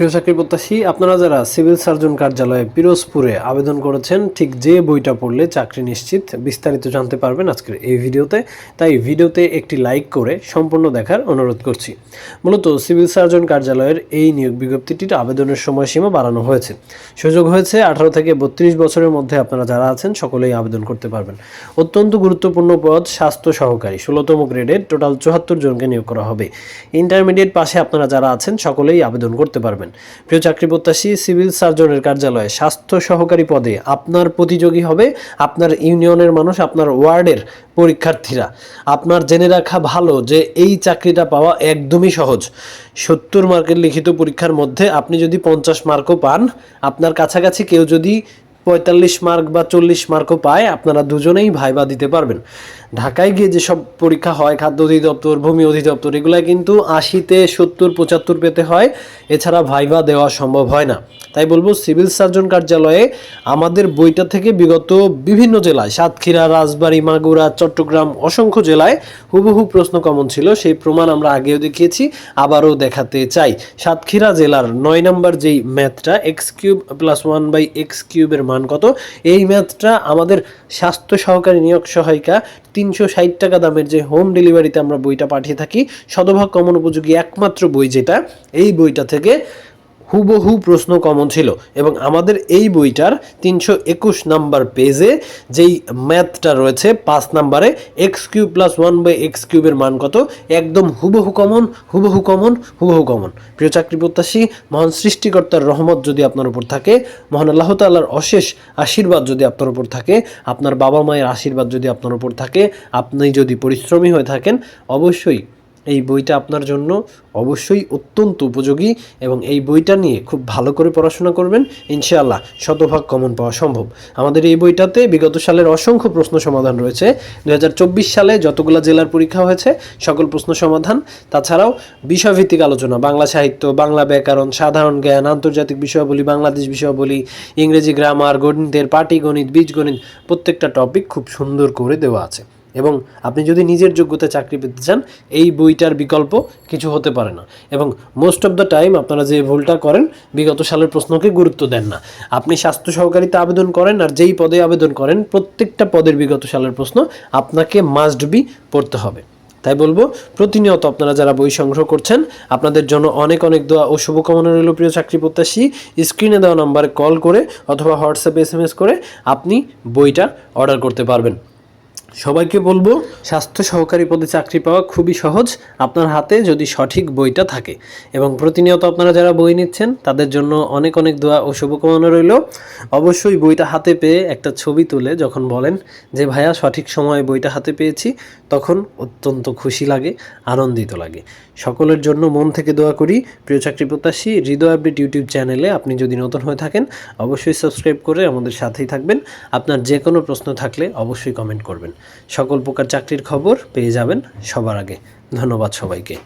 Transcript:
প্রিয় চাকরি প্রত্যাশী আপনারা যারা সিভিল সার্জন কার্যালয়ে পিরোজপুরে আবেদন করেছেন, ঠিক যে বইটা পড়লে চাকরি নিশ্চিত বিস্তারিত জানতে পারবেন আজকের এই ভিডিওতে। তাই ভিডিওতে একটি লাইক করে সম্পূর্ণ দেখার অনুরোধ করছি। মূলত সিভিল সার্জন কার্যালয়ের এই নিয়োগ বিজ্ঞপ্তিটির আবেদনের সময়সীমা বাড়ানো হয়েছে। সুযোগ হয়েছে আঠারো থেকে বত্রিশ বছরের মধ্যে আপনারা যারা আছেন, সকলেই আবেদন করতে পারবেন। অত্যন্ত গুরুত্বপূর্ণ পদ স্বাস্থ্য সহকারী, ষোলোতম গ্রেডের টোটাল চুয়াত্তর জনকে নিয়োগ করা হবে। ইন্টারমিডিয়েট পাশে আপনারা যারা আছেন, সকলেই আবেদন করতে পারবেন। প্রিয় চাকরি প্রত্যাশী সিভিল সার্জনের কার্যালয়ে স্বাস্থ্য সহকারী পদে আপনার প্রতিযোগী হবে আপনার ইউনিয়নের মানুষ, আপনার ওয়ার্ডের পরীক্ষার্থীরা। আপনার জেনে রাখা ভালো যে এই চাকরিটা পাওয়া একদমই সহজ। সত্তর মার্কের লিখিত পরীক্ষার মধ্যে আপনি যদি পঞ্চাশ মার্কও পান, আপনার কাছাকাছি কেউ যদি পঁয়তাল্লিশ মার্ক বা চল্লিশ মার্কও পায়, আপনারা দুজনেই ভাইবা দিতে পারবেন। ঢাকায় গিয়ে যেসব পরীক্ষা হয়, খাদ্য অধিদপ্তর, ভূমি অধিদপ্তর, এগুলা কিন্তু আশিতে সত্তর, পঁচাত্তর পেতে হয়, এছাড়া ভাইবা দেওয়া সম্ভব হয় না। তাই বলব, সিভিল সার্জন কার্যালয়ে আমাদের বইটা থেকে বিগত বিভিন্ন জেলায়, সাতক্ষীরা, রাজবাড়ী, মাগুরা, চট্টগ্রাম, অসংখ্য জেলায় হুবহু প্রশ্ন কমন ছিল, সেই প্রমাণ আমরা আগেও দেখিয়েছি, আবারও দেখাতে চাই। সাতক্ষীরা জেলার নয় নম্বর যেই ম্যাথটা, x cube plus one by x কিউবের মান কত? এই ম্যাথটা আমাদের স্বাস্থ্য সহকারী নিয়োগ সহায়িকা তিনশো ষাট টাকা দামের যে হোম ডেলিভারিতে আমরা বইটা পাঠিয়ে থাকি, শতভাগ কমন উপযোগী একমাত্র বই যেটা, এই বইটা থেকে হুবহু প্রশ্ন কমন ছিল এবং আমাদের এই বইটার তিনশো একুশ নাম্বার পেজে যেই ম্যাথটা রয়েছে, পাঁচ নাম্বারে x cube plus one by x কিউবের মান কত? একদম হুবহু কমন হুবহু কমন হুবহু কমন। প্রিয় চাকরি প্রত্যাশী, মহান সৃষ্টিকর্তার রহমত যদি আপনার উপর থাকে, মহান আল্লাহ তাল্লার অশেষ আশীর্বাদ যদি আপনার উপর থাকে, আপনার বাবা মায়ের আশীর্বাদ যদি আপনার উপর থাকে, আপনি যদি পরিশ্রমী হয়ে থাকেন, অবশ্যই এই বইটা আপনার জন্য অবশ্যই অত্যন্ত উপযোগী এবং এই বইটা নিয়ে খুব ভালো করে পড়াশোনা করবেন, ইনশাআল্লাহ শতভাগ কমন পাওয়া সম্ভব। আমাদের এই বইটাতে বিগত সালের অসংখ্য প্রশ্ন সমাধান রয়েছে। দু হাজার চব্বিশ সালে যতগুলো জেলার পরীক্ষা হয়েছে, সকল প্রশ্ন সমাধান। তাছাড়াও বিষয়ভিত্তিক আলোচনা, বাংলা সাহিত্য, বাংলা ব্যাকরণ, সাধারণ জ্ঞান, আন্তর্জাতিক বিষয়াবলী, বাংলাদেশ বিষয়াবলী, ইংরেজি গ্রামার গণিতের পাটিগণিত, বীজগণিত প্রত্যেকটা টপিক খুব সুন্দর করে দেওয়া আছে। এবং আপনি যদি নিজের যোগ্যতা চাকরি পেতে চান, এই বইটার বিকল্প কিছু হতে পারে না। এবং মোস্ট অফ দ্য টাইম আপনারা যে ভুলটা করেন, বিগত সালের প্রশ্নকে গুরুত্ব দেন না। আপনি স্বাস্থ্য সহকারীতে আবেদন করেন আর যেই পদে আবেদন করেন, প্রত্যেকটা পদের বিগত সালের প্রশ্ন আপনাকে মাস্ট বি পড়তে হবে। তাই বলব, প্রতিনিয়ত আপনারা যারা বই সংগ্রহ করছেন, আপনাদের জন্য অনেক অনেক দোয়া ও শুভকামনা রইল প্রিয় চাকরি প্রত্যাশী। স্ক্রিনে দেওয়া নাম্বারে কল করে অথবা হোয়াটসঅ্যাপে এস করে আপনি বইটা অর্ডার করতে পারবেন। সবাইকে বলব, স্বাস্থ্য সহকারী পদে চাকরি পাওয়া খুবই সহজ। আপনার হাতে যদি সঠিক বইটা থাকে। এবং প্রতিনিয়ত আপনারা যারা বই নিচ্ছেন, তাদের জন্য অনেক অনেক দোয়া ও শুভকামনা রইল। অবশ্যই বইটা হাতে পেয়ে একটা ছবি তুলে যখন বলেন যে, ভাইয়া, সঠিক সময়ে বইটা হাতে পেয়েছি। তখন অত্যন্ত খুশি লাগে, আনন্দিত লাগে। সকলের জন্য মন থেকে দোয়া করি। প্রিয় চাকরি প্রত্যাশী, হৃদয় আপডেট ইউটিউব চ্যানেলে আপনি যদি নতুন হয়ে থাকেন, অবশ্যই সাবস্ক্রাইব করে আমাদের সাথেই থাকবেন। আপনার যে কোনো প্রশ্ন থাকলে অবশ্যই কমেন্ট করবেন। সকল প্রকার চাকরির খবর পেয়ে যাবেন সবার আগে। ধন্যবাদ সবাইকে।